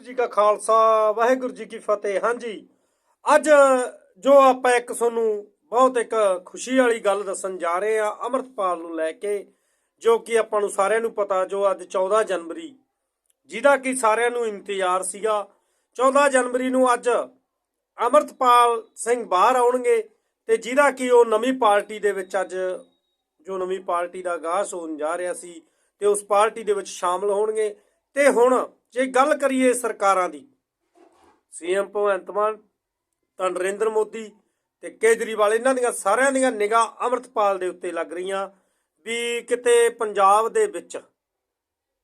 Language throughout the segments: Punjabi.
ਵਾਹਿਗੁਰੂ ਜੀ ਕਾ ਖਾਲਸਾ, ਵਾਹਿਗੁਰੂ ਜੀ ਕੀ ਫਤਿਹ। ਹਾਂਜੀ, ਅੱਜ ਜੋ ਆਪਾਂ ਇੱਕ ਤੁਹਾਨੂੰ ਬਹੁਤ ਇੱਕ ਖੁਸ਼ੀ ਵਾਲੀ ਗੱਲ ਦੱਸਣ ਜਾ ਰਹੇ ਆ ਅਮਰਤਪਾਲ ਨੂੰ ਲੈ ਕੇ, ਜੋ ਕਿ ਆਪਾਂ ਨੂੰ ਸਾਰਿਆਂ ਨੂੰ ਪਤਾ, ਜੋ ਅੱਜ 14 ਜਨਵਰੀ, ਜਿਹਦਾ ਕਿ ਸਾਰਿਆਂ ਨੂੰ ਇੰਤਜ਼ਾਰ ਸੀਗਾ। 14 ਜਨਵਰੀ ਨੂੰ ਅੱਜ ਅਮਰਤਪਾਲ ਸਿੰਘ ਬਾਹਰ ਆਉਣਗੇ ਤੇ ਜਿਹਦਾ ਕਿ ਉਹ ਨਵੀਂ ਪਾਰਟੀ ਦੇ ਵਿੱਚ ਅੱਜ ਜੋ ਨਵੀਂ ਪਾਰਟੀ ਦਾ ਆਗਾਜ਼ ਹੋਣ ਜਾ ਰਿਹਾ ਸੀ, ਤੇ ਉਸ ਪਾਰਟੀ ਦੇ ਵਿੱਚ ਸ਼ਾਮਲ ਹੋਣਗੇ। ਤੇ ਹੁਣ ਜੇ ਗੱਲ ਕਰੀਏ ਸਰਕਾਰਾਂ ਦੀ, ਸੀਐਮ ਭਗਵੰਤ ਮਾਨ, ਤਾਂ ਨਰਿੰਦਰ ਮੋਦੀ ਤੇ ਕੇਜਰੀਵਾਲ, ਇਹਨਾਂ ਦੀਆਂ ਸਾਰਿਆਂ ਦੀਆਂ ਨਿਗਾਹ ਅਮਰਤਪਾਲ ਦੇ ਉੱਤੇ ਲੱਗ ਰਹੀਆਂ ਵੀ ਕਿਤੇ ਪੰਜਾਬ ਦੇ ਵਿੱਚ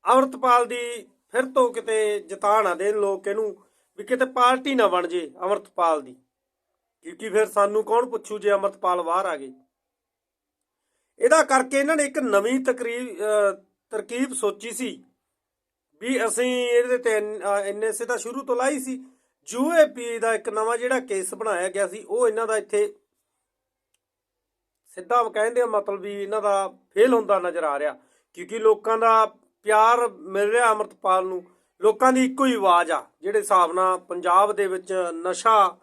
ਅਮਰਤਪਾਲ ਦੀ ਫਿਰ ਤੋਂ ਕਿਤੇ ਜਿਤਾ ਨਾ ਦੇਣ ਲੋਕ ਇਹਨੂੰ ਵੀ ਕਿਤੇ ਪਾਰਟੀ ਨਾ ਬਣ ਜੇ ਅਮਰਤਪਾਲ ਦੀ। ਕਿਉਂਕਿ ਫਿਰ ਸਾਨੂੰ ਕੌਣ ਪੁੱਛੂ ਜੇ ਅਮਰਤਪਾਲ ਬਾਹਰ ਆ ਗਏ। ਇਹਦਾ ਕਰਕੇ ਇਹਨਾਂ ਨੇ ਇੱਕ ਨਵੀਂ ਤਕਰੀਬ ਤਰਕੀਬ ਸੋਚੀ ਸੀ ਵੀ ਅਸੀਂ ਇਹਦੇ ਤੇ ਐਨਐਸਏ ਤਾਂ ਸ਼ੁਰੂ ਤੋਂ ਲਾਈ ਸੀ। ਯੂਏਪੀ ਦਾ ਇੱਕ ਨਵਾਂ ਜਿਹੜਾ ਕੇਸ ਬਣਾਇਆ ਗਿਆ ਸੀ, ਉਹ ਇਹਨਾਂ ਦਾ ਇੱਥੇ ਸਿੱਧਾ ਕਹਿੰਦੇ ਆ ਮਤਲਬ ਵੀ ਇਹਨਾਂ ਦਾ ਫੇਲ ਹੁੰਦਾ ਨਜ਼ਰ ਆ ਰਿਹਾ। ਕਿਉਂਕਿ ਲੋਕਾਂ ਦਾ ਪਿਆਰ ਮਿਲ ਰਿਹਾ ਅਮਰਤਪਾਲ ਨੂੰ। ਲੋਕਾਂ ਦੀ ਇੱਕੋ ਹੀ ਆਵਾਜ਼ ਆ, ਜਿਹੜੇ ਹਿਸਾਬ ਨਾਲ ਪੰਜਾਬ ਦੇ ਵਿੱਚ ਨਸ਼ਾ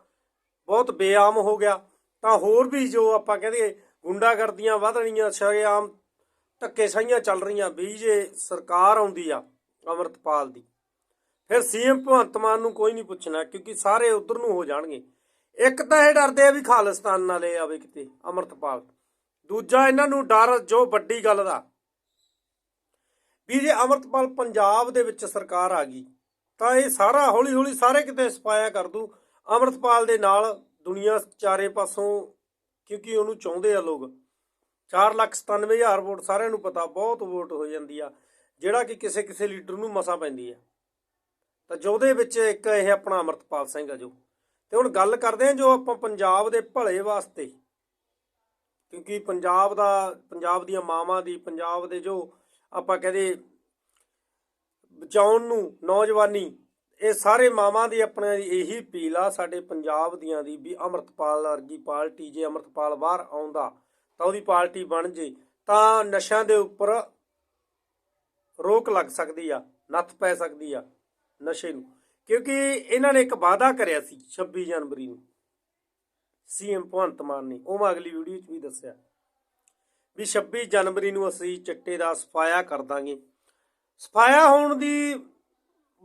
ਬਹੁਤ ਬੇਆਮ ਹੋ ਗਿਆ। ਤਾਂ ਹੋਰ ਵੀ ਜੋ ਆਪਾਂ ਕਹਿੰਦੇ ਗੁੰਡਾਗਰਦੀਆਂ ਵਧ ਰਹੀਆਂ, ਸ਼ਰੇਆਮ ਧੱਕੇ ਸਾਈਆਂ ਚੱਲ ਰਹੀਆਂ, ਵੀ ਜੇ ਸਰਕਾਰ ਆਉਂਦੀ ਆ ਅਮਰਤਪਾਲ ਦੀ। ਫਿਰ ਸੀਐਮ ਭਗਵੰਤ ਮਾਨ ਨੂੰ ਕੋਈ ਨਹੀਂ ਪੁੱਛਣਾ, ਕਿਉਂਕਿ ਸਾਰੇ ਉਧਰ ਨੂੰ ਹੋ ਜਾਣਗੇ। ਇੱਕ ਤਾਂ ਇਹ ਡਰਦੇ ਆ ਵੀ ਖਾਲਿਸਤਾਨ ਨਾਲ ਇਹ ਆਵੇ ਕਿਤੇ, ਅਮਰਤਪਾਲ। ਦੂਜਾ ਇਹਨਾਂ ਨੂੰ ਡਰ ਜੋ ਵੱਡੀ ਗੱਲ ਦਾ। ਵੀ ਜੇ ਅਮਰਤਪਾਲ ਪੰਜਾਬ ਦੇ ਵਿੱਚ ਸਰਕਾਰ ਆ ਗਈ, ਤਾਂ ਇਹ ਸਾਰਾ ਹੌਲੀ ਹੌਲੀ ਸਾਰੇ ਕਿਤੇ ਸਪਾਇਆ ਕਰ ਦੂ। ਅਮਰਤਪਾਲ ਦੇ ਨਾਲ ਦੁਨੀਆ ਚਾਰੇ ਪਾਸੋਂ, ਕਿਉਂਕਿ ਉਹਨੂੰ ਚਾਹੁੰਦੇ ਆ ਲੋਕ। 497000 ਵੋਟ ਸਾਰਿਆਂ ਨੂੰ ਪਤਾ, ਬਹੁਤ ਵੋਟ ਹੋ ਜਾਂਦੀ ਆ। ਜਿਹੜਾ ਕਿ ਕਿਸੇ ਕਿਸੇ ਲੀਡਰ ਨੂੰ ਮਸਾ ਪੈਂਦੀ ਹੈ ਤਾਂ ਜਿਹਦੇ ਵਿੱਚ ਇੱਕ ਇਹ ਆਪਣਾ ਅਮਰਤਪਾਲ ਸਿੰਘ ਆ ਜੋ। ਤੇ ਹੁਣ ਗੱਲ ਕਰਦੇ ਆ ਜੋ ਆਪਾਂ ਪੰਜਾਬ ਦੇ ਭਲੇ ਵਾਸਤੇ। ਕਿਉਂਕਿ ਪੰਜਾਬ ਦਾ, ਪੰਜਾਬ ਦੀਆਂ ਮਾਵਾਂ ਦੀ, ਪੰਜਾਬ ਦੇ ਜੋ ਆਪਾਂ ਕਹਦੇ ਬਚਾਉਣ ਨੂੰ ਨੌਜਵਾਨੀ, ਇਹ ਸਾਰੇ ਮਾਵਾਂ ਦੀ ਆਪਣੇ ਇਹੀ ਅਪੀਲ ਆ ਸਾਡੇ ਪੰਜਾਬ ਦੀਆਂ ਦੀ ਵੀ ਅਮਰਤਪਾਲ ਵਰਗੀ ਪਾਰਟੀ ਜੇ ਅਮਰਤਪਾਲ ਬਾਹਰ ਆਉਂਦਾ ਤਾਂ ਉਹਦੀ ਪਾਰਟੀ ਬਣ ਜੇ ਤਾਂ ਨਸ਼ਿਆਂ ਦੇ ਉੱਪਰ ਰੋਕ ਲੱਗ ਸਕਦੀ ਆ, ਨੱਥ ਪੈ ਸਕਦੀ ਆ ਨਸ਼ੇ ਨੂੰ। ਕਿਉਂਕਿ ਇਹਨਾਂ ਨੇ ਇੱਕ ਵਾਅਦਾ ਕਰਿਆ ਸੀ 26 ਜਨਵਰੀ ਨੂੰ। ਸੀਐਮ ਭਗਵੰਤ ਮਾਨ ਨੇ, ਉਹ ਮੈਂ ਅਗਲੀ ਵੀਡੀਓ 'ਚ ਵੀ ਦੱਸਿਆ ਵੀ 26 ਜਨਵਰੀ ਨੂੰ ਅਸੀਂ ਚਿੱਟੇ ਦਾ ਸਫਾਇਆ ਕਰ ਦਾਂਗੇ। ਸਫਾਇਆ ਹੋਣ ਦੀ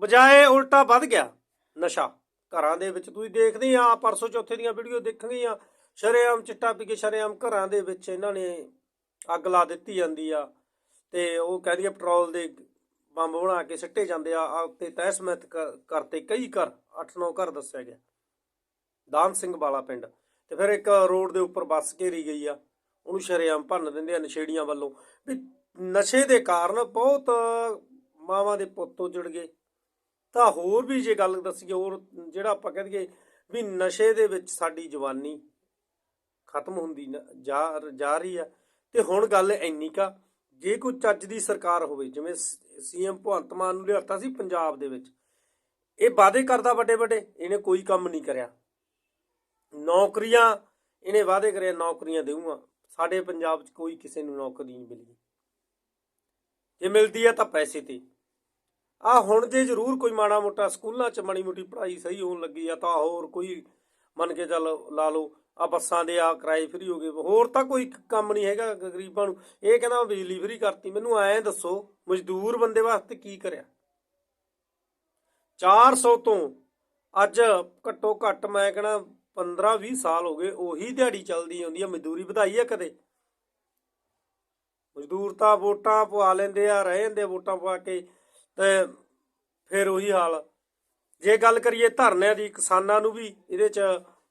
ਬਜਾਏ ਉਲਟਾ ਵੱਧ ਗਿਆ ਨਸ਼ਾ। ਘਰਾਂ ਦੇ ਵਿੱਚ ਤੁਸੀਂ ਦੇਖਦੇ ਆ, ਪਰਸੋਂ ਚੌਥੇ ਦੀਆਂ ਵੀਡੀਓ ਦੇਖਣਗੇ ਆ ਸ਼ਰੇਆਮ ਚਿੱਟਾ ਪੀ ਕੇ ਸ਼ਰੇਆਮ ਘਰਾਂ ਦੇ ਵਿੱਚ ਇਹਨਾਂ ਨੇ ਅੱਗ ਲਾ ਦਿੱਤੀ ਜਾਂਦੀ ਆ। ਤੇ ਉਹ ਕਹਿੰਦੀ ਆ ਪੈਟਰੋਲ ਦੇ ਬੰਬ ਬਣਾ ਕੇ ਸਿੱਟੇ ਜਾਂਦੇ ਆ ਆ ਤੇ ਤਹਿਸਮਤ ਕਰਤੇ ਕਈ ਘਰ 8-9 ਘਰ ਦੱਸਿਆ ਗਿਆ। ਦਾਨ ਸਿੰਘ ਵਾਲਾ ਪਿੰਡ। ਤੇ ਫਿਰ ਇੱਕ ਰੋਡ ਦੇ ਉੱਪਰ ਬੱਸ ਘੇਰੀ ਗਈ ਆ, ਉਹਨੂੰ ਸ਼ਰੇਆਮ ਭੰਨ ਦਿੰਦੇ ਆ ਨਸ਼ੇੜੀਆਂ ਵੱਲੋਂ। ਵੀ ਨਸ਼ੇ ਦੇ ਕਾਰਨ ਬਹੁਤ ਮਾਵਾਂ ਦੇ ਪੁੱਤ ਉਜੜ ਗਏ। ਤਾਂ ਹੋਰ ਵੀ ਜੇ ਗੱਲ ਦੱਸੀਏ, ਹੋਰ ਜਿਹੜਾ ਆਪਾਂ ਕਹਿ ਦਈਏ ਵੀ ਨਸ਼ੇ ਦੇ ਵਿੱਚ ਸਾਡੀ ਜਵਾਨੀ ਖਤਮ ਹੁੰਦੀ ਜਾ ਜਾ ਰਹੀ ਆ। ਤੇ ਹੁਣ ਗੱਲ ਇੰਨੀ ਕਾ ਜੇ ਕੋਈ ਚੱਜ ਦੀ ਸਰਕਾਰ ਹੋਵੇ, ਜਿਵੇਂ ਸੀਐਮ ਭਗਵੰਤ ਮਾਨ ਨੂੰ ਲਿਆਤਾ ਸੀ ਪੰਜਾਬ ਦੇ ਵਿੱਚ, ਇਹ ਵਾਅਦੇ ਕਰਦਾ ਵੱਡੇ ਵੱਡੇ ਇਹਨੇ ਕੋਈ ਕੰਮ ਨਹੀਂ ਕਰਿਆ। ਨੌਕਰੀਆਂ, ਇਹਨੇ ਵਾਅਦੇ ਕਰਿਆ, ਨੌਕਰੀਆਂ ਦੇਊਗਾ। ਸਾਡੇ ਪੰਜਾਬ 'ਚ ਕੋਈ ਕਿਸੇ ਨੂੰ ਨੌਕਰੀ ਨਹੀਂ ਮਿਲੀ। ਜੇ ਮਿਲਦੀ ਆ ਤਾਂ ਪੈਸੇ ਤੇ। ਆ ਹੁਣ ਜੇ ਜ਼ਰੂਰ ਕੋਈ ਮਾੜਾ ਮੋਟਾ ਸਕੂਲਾਂ 'ਚ ਮਾੜੀ ਮੋਟੀ ਪੜ੍ਹਾਈ ਸਹੀ ਹੋਣ ਲੱਗੀ ਆ ਤਾਂ ਹੋਰ ਕੋਈ ਮੰਨ ਕੇ ਚੱਲ ਲਾ ਲਓ ਆ ਬੱਸਾਂ ਦੇ ਆ ਕਿਰਾਏ ਫਰੀ ਹੋ ਗਏ। ਹੋਰ ਤਾਂ ਕੋਈ ਕੰਮ ਨਹੀਂ ਹੈਗਾ ਗਰੀਬਾਂ ਨੂੰ। ਇਹ ਕਹਿੰਦਾ ਬਿਜਲੀ ਫਰੀ ਕਰਤੀ। ਮੈਨੂੰ ਐਂ ਦੱਸੋ, ਮਜ਼ਦੂਰ ਬੰਦੇ ਵਾਸਤੇ ਕੀ ਕਰਿਆ? 400 ਤੋਂ ਅੱਜ ਘੱਟੋ ਘੱਟ ਮੈਂ ਕਹਿੰਦਾ 15 20 ਸਾਲ ਹੋ ਗਏ, ਉਹੀ ਦਿਹਾੜੀ ਚੱਲਦੀ ਆਉਂਦੀ ਆ। ਮਜ਼ਦੂਰੀ ਵਧਾਈ ਆ ਕਦੇ? ਮਜ਼ਦੂਰ ਤਾਂ ਵੋਟਾਂ ਪਵਾ ਲੈਂਦੇ ਆ, ਰਹਿ ਜਾਂਦੇ ਆ ਵੋਟਾਂ ਪਵਾ ਕੇ ਤੇ ਫਿਰ ਉਹੀ ਹਾਲ। ਜੇ ਗੱਲ ਕਰੀਏ ਧਰਨਿਆਂ ਦੀ, ਕਿਸਾਨਾਂ ਨੂੰ ਵੀ ਇਹਦੇ ਚ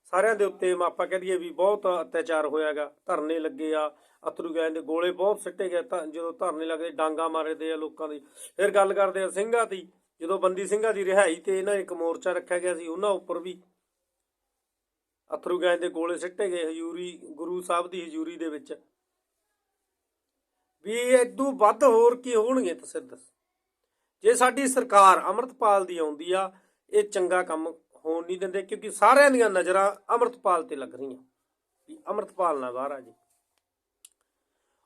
ਸਾਰਿਆਂ ਦੇ ਉੱਤੇ ਆਪਾਂ ਕਹਿ ਦਈਏ ਵੀ ਬਹੁਤ ਅਤਿਆਚਾਰ ਹੋਇਆਗਾ। ਧਰਨੇ ਲੱਗੇ ਆ ਅਥਰੂ ਗੈਸ ਦੇ ਗੋਲੇ ਬਹੁਤ ਸਿੱਟੇ ਗਏ। ਤਾਂ ਜਦੋਂ ਧਰਨੇ ਲੱਗਦੇ, ਡਾਂਗਾ ਮਾਰਦੇ ਆ ਲੋਕਾਂ ਦੀ। ਫਿਰ ਗੱਲ ਕਰਦੇ ਆ ਸਿੰਘਾਂ ਦੀ। ਜਦੋਂ ਬੰਦੀ ਸਿੰਘਾਂ ਦੀ ਰਿਹਾਈ ਤੇ ਇਹਨਾਂ ਇੱਕ ਮੋਰਚਾ ਰੱਖਿਆ ਗਿਆ ਸੀ, ਉਹਨਾਂ ਉੱਪਰ ਵੀ ਅਥਰੂ ਗੈਸ ਦੇ ਗੋਲੇ ਸਿੱਟੇ ਗਏ ਹਜੂਰੀ, ਗੁਰੂ ਸਾਹਿਬ ਦੀ ਹਜੂਰੀ ਦੇ ਵਿੱਚ। ਵੀ ਇਦੋਂ ਵੱਧ ਹੋਰ ਕੀ ਹੋਣਗੇ ਤੁਸੀਂ ਜੇ ਸਾਡੀ ਸਰਕਾਰ ਅਮਰਤਪਾਲ ਦੀ ਆਉਂਦੀ ਆ ਇਹ ਚੰਗਾ ਕੰਮ ਹੋਣ ਨਹੀਂ ਦਿੰਦੇ ਕਿਉਂਕਿ ਸਾਰਿਆਂ ਦੀਆਂ ਨਜ਼ਰਾਂ ਅਮਰਤਪਾਲ ਤੇ ਲੱਗ ਰਹੀਆਂ। ਵੀ ਅਮਰਤਪਾਲ ਨਾ ਬਾਹਰ ਆ ਜੀ।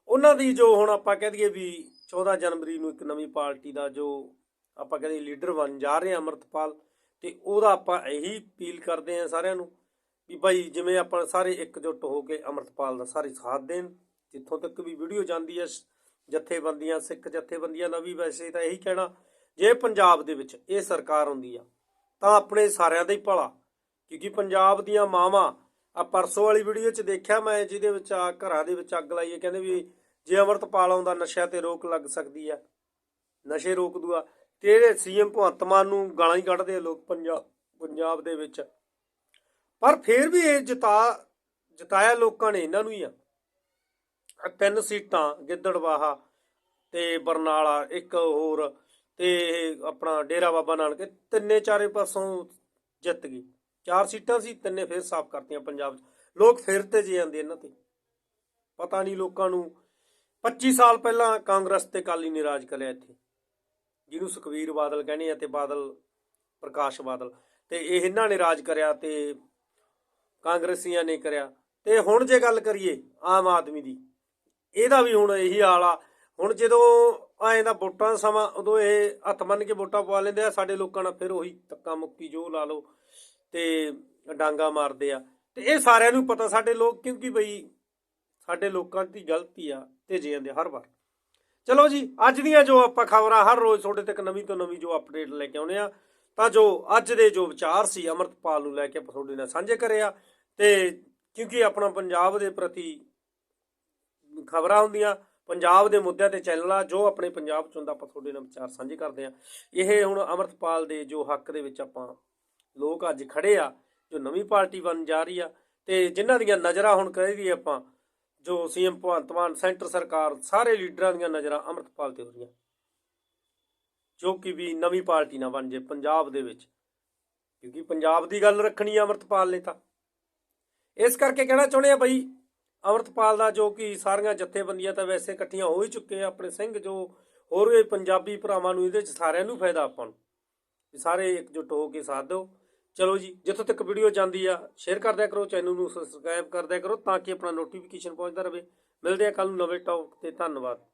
ਉਹਨਾਂ ਦੀ ਜੋ ਹੁਣ ਆਪਾਂ ਕਹਿ ਦਈਏ ਵੀ 14 ਜਨਵਰੀ ਨੂੰ ਇੱਕ ਨਵੀਂ ਪਾਰਟੀ ਦਾ ਜੋ ਆਪਾਂ ਕਹਿੰਦੇ ਲੀਡਰ ਬਣ ਜਾ ਰਹੇ ਹਾਂ ਅਮਰਤਪਾਲ ਤੇ ਉਹਦਾ ਆਪਾਂ ਇਹੀ ਅਪੀਲ ਕਰਦੇ ਹਾਂ ਸਾਰਿਆਂ ਨੂੰ ਵੀ ਭਾਈ ਜਿਵੇਂ ਆਪਾਂ ਸਾਰੇ ਇਕਜੁੱਟ ਹੋ ਕੇ ਅਮਰਤਪਾਲ ਦਾ ਸਾਰੇ ਸਾਥ ਦੇਣ। ਜਿੱਥੋਂ ਤੱਕ ਵੀ ਵੀਡੀਓ ਜਾਂਦੀ ਹੈ, ਜਥੇਬੰਦੀਆਂ, ਸਿੱਖ ਜਥੇਬੰਦੀਆਂ ਦਾ ਵੀ ਵੈਸੇ ਤਾਂ ਇਹੀ ਕਹਿਣਾ, ਜੇ ਪੰਜਾਬ ਦੇ ਵਿੱਚ ਇਹ ਸਰਕਾਰ ਹੁੰਦੀ ਆ ਤਾਂ ਆਪਣੇ ਸਾਰਿਆਂ ਦਾ ਹੀ ਭਲਾ। ਕਿਉਂਕਿ ਪੰਜਾਬ ਦੀਆਂ ਮਾਵਾਂ ਆ ਪਰਸੋਂ ਵਾਲੀ ਵੀਡੀਓ 'ਚ ਦੇਖਿਆ ਮੈਂ, ਜਿਹਦੇ ਵਿੱਚ ਆ ਘਰਾਂ ਦੇ ਵਿੱਚ ਅੱਗ ਲਾਈਏ ਕਹਿੰਦੇ ਵੀ ਜੇ ਅਮਰਤਪਾਲ ਆਉਂਦਾ, ਨਸ਼ਿਆਂ ਤੇ ਰੋਕ ਲੱਗ ਸਕਦੀ ਆ ਨਸ਼ੇ ਰੋਕ ਦੂਆ। ਤੇ ਇਹਦੇ ਸੀਐਮ ਭਗਵੰਤ ਮਾਨ ਨੂੰ ਗਾਲਾਂ ਹੀ ਕੱਢਦੇ ਆ ਲੋਕ ਪੰਜਾਬ ਪੰਜਾਬ ਦੇ ਵਿੱਚ। ਪਰ ਫਿਰ ਵੀ ਇਹ ਜਿਤਾ, ਜਿਤਾਇਆ ਲੋਕਾਂ ਨੇ, ਇਹਨਾਂ ਨੂੰ ਹੀ ਆ। ਤਿੰਨ ਸੀਟਾਂ, ਗਿੱਦੜਵਾਹਾ ਤੇ ਬਰਨਾਲਾ, ਇੱਕ ਹੋਰ ਤੇ ਇਹ ਆਪਣਾ ਡੇਰਾ ਬਾਬਾ ਨਾਨਕ ਤਿੰਨੇ ਚਾਰੇ ਪਾਸੋਂ ਜਿੱਤ ਗਈ। ਚਾਰ ਸੀਟਾਂ ਸੀ, ਤਿੰਨੇ ਫਿਰ ਸਾਫ਼ ਕਰਤੀਆਂ ਪੰਜਾਬ 'ਚ। ਲੋਕ ਫਿਰ ਤੇ ਜੇ ਜਾਂਦੇ ਇਹਨਾਂ ਤੇ। ਪਤਾ ਨਹੀਂ ਲੋਕਾਂ ਨੂੰ 25 ਸਾਲ ਪਹਿਲਾਂ ਕਾਂਗਰਸ ਤੇ ਕਾਲੀ ਨੇ ਰਾਜ ਕਰਿਆ ਇੱਥੇ। ਜਿਹਨੂੰ ਸੁਖਵੀਰ ਬਾਦਲ ਕਹਿੰਦੇ ਆ ਤੇ ਬਾਦਲ, ਪ੍ਰਕਾਸ਼ ਬਾਦਲ। ਤੇ ਇਹ ਇਹਨਾਂ ਨੇ ਰਾਜ ਕਰਿਆ ਤੇ ਕਾਂਗਰਸੀਆਂ ਨੇ ਕਰਿਆ। ਤੇ ਹੁਣ ਜੇ ਗੱਲ ਕਰੀਏ ਆਮ ਆਦਮੀ ਦੀ, ਇਹਦਾ ਵੀ ਹੁਣ ਇਹੀ ਹਾਲ ਆ। ਹੁਣ ਜਦੋਂ ਐਂ ਦਾ ਵੋਟਾਂ ਦਾ ਸਮਾਂ ਉਦੋਂ ਇਹ ਹੱਥ ਮੰਨ ਕੇ ਵੋਟਾਂ ਪਵਾ ਲੈਂਦੇ ਆ, ਸਾਡੇ ਲੋਕਾਂ ਨਾਲ ਫਿਰ ਉਹੀ ਤੱਕਾ ਮੁੱਕੀ ਜੋ ਲਾ ਲਓ ਤੇ ਡਾਂਗਾ ਮਾਰਦੇ ਆ। ਤੇ ਇਹ ਸਾਰਿਆਂ ਨੂੰ ਪਤਾ ਸਾਡੇ ਲੋਕ, ਕਿਉਂਕਿ ਬਈ ਸਾਡੇ ਲੋਕਾਂ ਦੀ ਗਲਤੀ ਆ ਤੇ ਜੇ ਜਾਂਦੇ ਹਰ ਵਾਰ। ਚਲੋ ਜੀ, ਅੱਜ ਦੀਆਂ ਜੋ ਆਪਾਂ ਖਬਰਾਂ ਹਰ ਰੋਜ਼ ਤੁਹਾਡੇ ਤੱਕ ਨਵੀਂ ਤੋਂ ਨਵੀਂ ਜੋ ਅਪਡੇਟ ਲੈ ਕੇ ਆਉਨੇ ਆ, ਤਾਂ ਜੋ ਅੱਜ ਦੇ ਜੋ ਵਿਚਾਰ ਸੀ ਅਮਰਤਪਾਲ ਨੂੰ ਲੈ ਕੇ ਆਪਾਂ ਤੁਹਾਡੇ ਨਾਲ ਸਾਂਝੇ ਕਰਿਆ ਤੇ ਕਿਉਂਕਿ ਆਪਣਾ ਪੰਜਾਬ ਦੇ ਪ੍ਰਤੀ ਖਬਰਾਂ ਹੁੰਦੀਆਂ ਪੰਜਾਬ ਦੇ ਮੁੱਦਿਆਂ ਤੇ ਚੈਨਲ ਆ, ਜੋ ਆਪਣੇ ਪੰਜਾਬ ਚ ਹੁੰਦਾ ਆਪਾਂ ਤੁਹਾਡੇ ਨਾਲ ਵਿਚਾਰ ਸਾਂਝੇ ਕਰਦੇ ਆ ਇਹ ਹੁਣ ਅਮਰਤਪਾਲ ਦੇ ਜੋ ਹੱਕ ਦੇ ਵਿੱਚ ਆਪਾਂ ਲੋਕ ਅੱਜ ਖੜੇ ਆ, ਜੋ ਨਵੀਂ ਪਾਰਟੀ ਬਣ ਜਾ ਰਹੀ ਆ, ਤੇ ਜਿਨ੍ਹਾਂ ਦੀਆਂ ਨਜ਼ਰਾਂ ਹੁਣ ਕਹਿ ਦਈਏ ਆਪਾਂ, ਜੋ ਸੀਐਮ ਭਗਵੰਤ ਮਾਨ, ਸੈਂਟਰ ਸਰਕਾਰ, ਸਾਰੇ ਲੀਡਰਾਂ ਦੀਆਂ ਨਜ਼ਰਾਂ ਅਮਰਤਪਾਲ ਤੇ ਹੋ ਰਹੀਆਂ। ਜੋ ਕਿ ਵੀ ਨਵੀਂ ਪਾਰਟੀ ਨਾ ਬਣ ਜੇ ਪੰਜਾਬ ਦੇ ਵਿੱਚ, ਕਿਉਂਕਿ ਪੰਜਾਬ ਦੀ ਗੱਲ ਰੱਖਣੀ ਆ ਅਮਰਤਪਾਲ ਨੇ ਤਾਂ। ਇਸ ਕਰਕੇ ਕਹਿਣਾ ਚਾਹੁੰਦੇ ਆ ਬਈ ਅਮਰਤਪਾਲ ਦਾ ਜੋ ਕਿ ਸਾਰੀਆਂ ਜਥੇਬੰਦੀਆਂ ਤਾਂ ਵੈਸੇ ਇਕੱਠੀਆਂ ਹੋ ਹੀ ਚੁੱਕੇ ਆ, ਆਪਣੇ ਸਿੰਘ ਜੋ ਹੋਰ ਵੀ ਪੰਜਾਬੀ ਭਰਾਵਾਂ ਨੂੰ ਇਹਦੇ ਚ ਸਾਰਿਆਂ ਨੂੰ ਫਾਇਦਾ ਆਪਾਂ ਨੂੰ। ਸਾਰੇ ਇਕਜੁੱਟ ਹੋ ਕੇ ਸਾਥ ਦਿਓ। ਚਲੋ ਜੀ, ਜਿੱਥੋਂ ਤੱਕ ਵੀਡੀਓ ਜਾਂਦੀ ਆ ਸ਼ੇਅਰ ਕਰਦਿਆ ਕਰੋ ਚੈਨਲ ਨੂੰ ਸਬਸਕ੍ਰਾਈਬ ਕਰਦਿਆ ਕਰੋ ਤਾਂ ਕਿ ਆਪਣਾ ਨੋਟੀਫਿਕੇਸ਼ਨ ਪਹੁੰਚਦਾ ਰਹੇ। ਮਿਲਦੇ ਆ ਕੱਲ ਨੂੰ ਨਵੇਂ ਟੌਪ ਤੇ, ਧੰਨਵਾਦ।